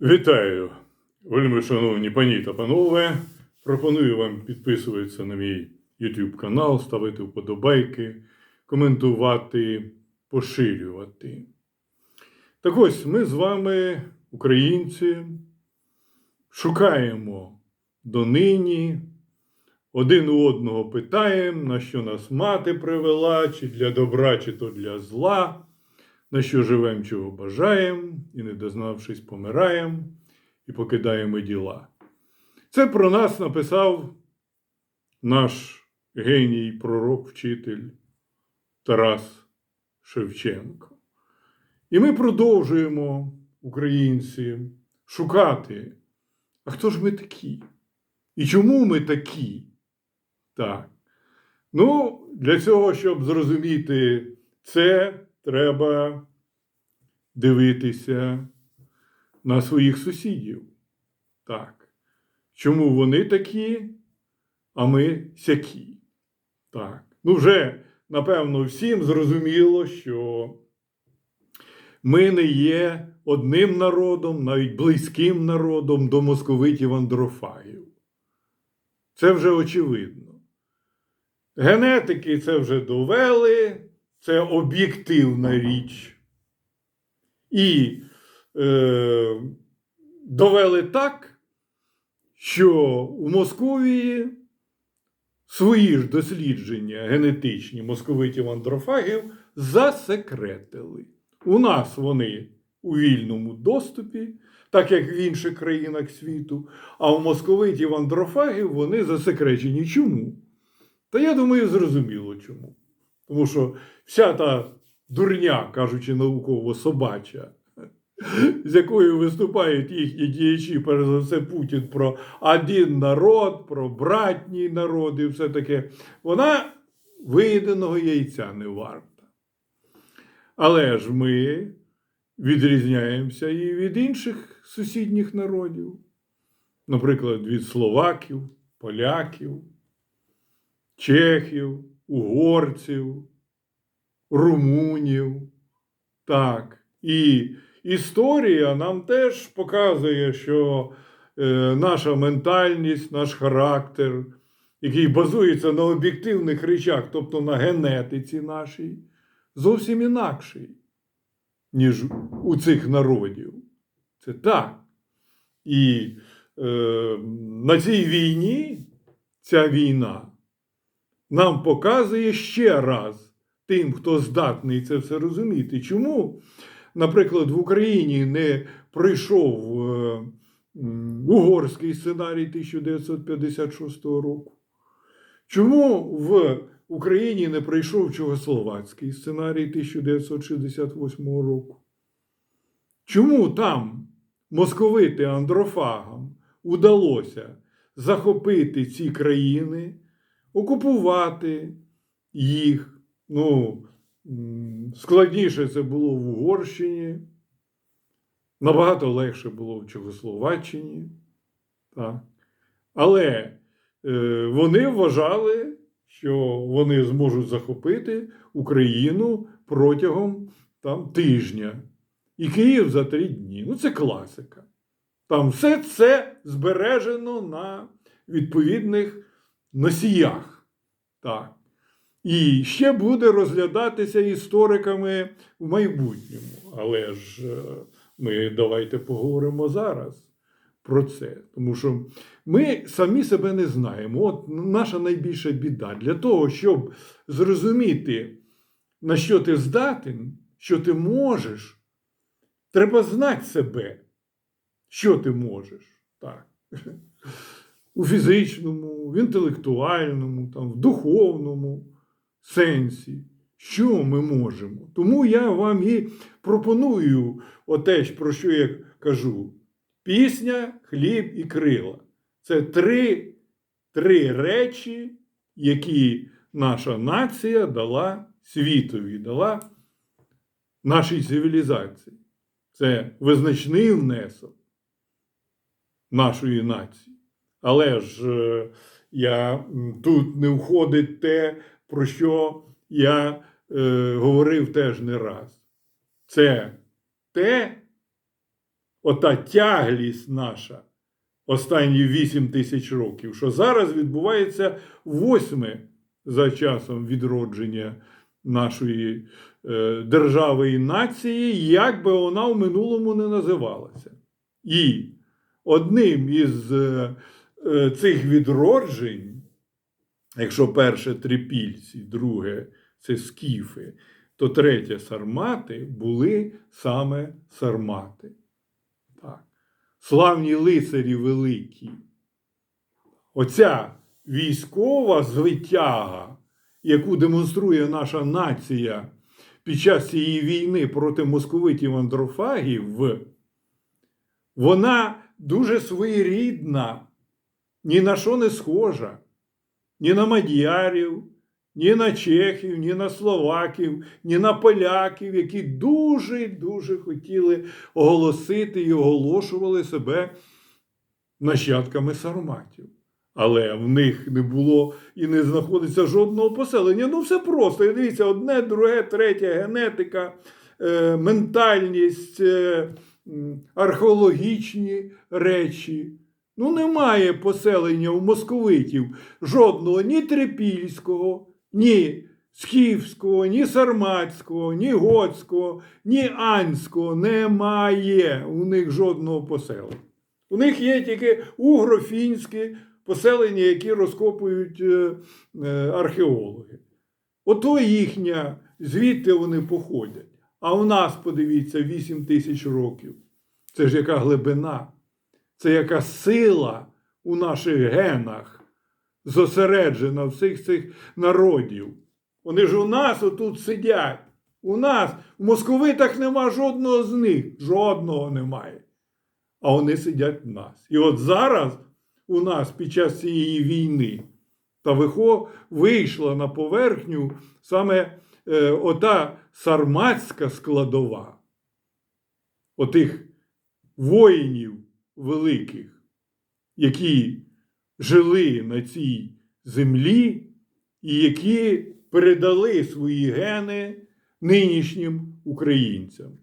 Вітаю, вельми шановні пані та панове. Пропоную вам підписуватися на мій YouTube канал, ставити вподобайки, коментувати, поширювати. Так ось ми з вами, українці, шукаємо донині, один у одного питаємо, на що нас мати привела, чи для добра, чи то для зла на що живем, чого бажаємо, і, не дознавшись, помираємо і покидаємо діла. Це про нас написав наш геній, пророк, вчитель Тарас Шевченко. І ми продовжуємо, українці, шукати, а хто ж ми такі? І чому ми такі? Так. Ну, для цього, щоб зрозуміти це, треба дивитися на своїх сусідів. Так. Чому вони такі, а ми сякі? Так. Ну, вже, напевно, всім зрозуміло, що ми не є одним народом, навіть близьким народом до московитів андрофагів. Це вже очевидно. Генетики це вже довели, це об'єктивна річ. І е, довели так, що у Московії свої ж дослідження генетичні московитів андрофагів засекретили. У нас вони у вільному доступі, так як в інших країнах світу, а у московитів андрофагів вони засекречені. Чому? Та я думаю, зрозуміло чому. Тому що вся та дурня, кажучи науково собача, з якою виступають їхні діячі, перш за все, Путін про один народ, про братній народ і все таке, вона виєденого яйця не варта. Але ж ми відрізняємося і від інших сусідніх народів, наприклад, від словаків, поляків, чехів, угорців, румунів. Так. І історія нам теж показує, що е, наша ментальність, наш характер, який базується на об'єктивних речах, тобто на генетиці нашій, зовсім інакший, ніж у цих народів. Це так. І е, на цій війні ця війна нам показує ще раз тим, хто здатний це все розуміти. Чому, наприклад, в Україні не пройшов е, угорський сценарій 1956 року? Чому в Україні не пройшов чогословацький сценарій 1968 року? Чому там московити андрофагам удалося захопити ці країни, окупувати їх? Ну, складніше це було в Угорщині, набагато легше було в Чехословаччині. Так. Але е, вони вважали, що вони зможуть захопити Україну протягом там, тижня. І Київ за три дні. Ну, це класика. Там все це збережено на відповідних носіях. Так. І ще буде розглядатися істориками в майбутньому. Але ж е, ми давайте поговоримо зараз про це. Тому що ми самі себе не знаємо. От наша найбільша біда. Для того, щоб зрозуміти, на що ти здатен, що ти можеш, треба знати себе, що ти можеш. Так. У фізичному, в інтелектуальному, там, в духовному сенсі. Що ми можемо? Тому я вам і пропоную оте, про що я кажу: пісня, хліб і крила. Це три, три речі, які наша нація дала світові, дала нашій цивілізації. Це визначний внесок нашої нації. Але ж е, я тут не входить те, про що я е, говорив теж не раз. Це те, ота тяглість наша останні 8 тисяч років, що зараз відбувається восьме за часом відродження нашої е, держави і нації, як би вона в минулому не називалася. І одним із е, цих відроджень, якщо перше трипільці, друге це скіфи, то третє сармати були саме сармати. Так. Славні лицарі великі. Оця військова звитяга, яку демонструє наша нація під час цієї війни проти московитів андрофагів, вона дуже своєрідна, ні на що не схожа, ні на мадярів, ні на чехів, ні на словаків, ні на поляків, які дуже дуже хотіли оголосити і оголошували себе нащадками сарматів. Але в них не було і не знаходиться жодного поселення. Ну, все просто. І Дивіться, одне, друге, третє, генетика, е, ментальність, е, археологічні речі. Ну, немає поселення у московитів жодного ні трипільського, ні скіфського, ні сарматського, ні готського, ні анського. Немає у них жодного поселення. У них є тільки угрофінські поселення, які розкопують е, е, археологи. Ото їхня, звідти вони походять. А у нас, подивіться, 8 тисяч років. Це ж яка глибина, це яка сила у наших генах зосереджена всіх цих народів. Вони ж у нас отут сидять. У нас в московитах нема жодного з них. Жодного немає. А вони сидять в нас. І от зараз у нас під час цієї війни та вийшла на поверхню саме е, ота сарматська складова, отих воїнів великих, які жили на цій землі і які передали свої гени нинішнім українцям.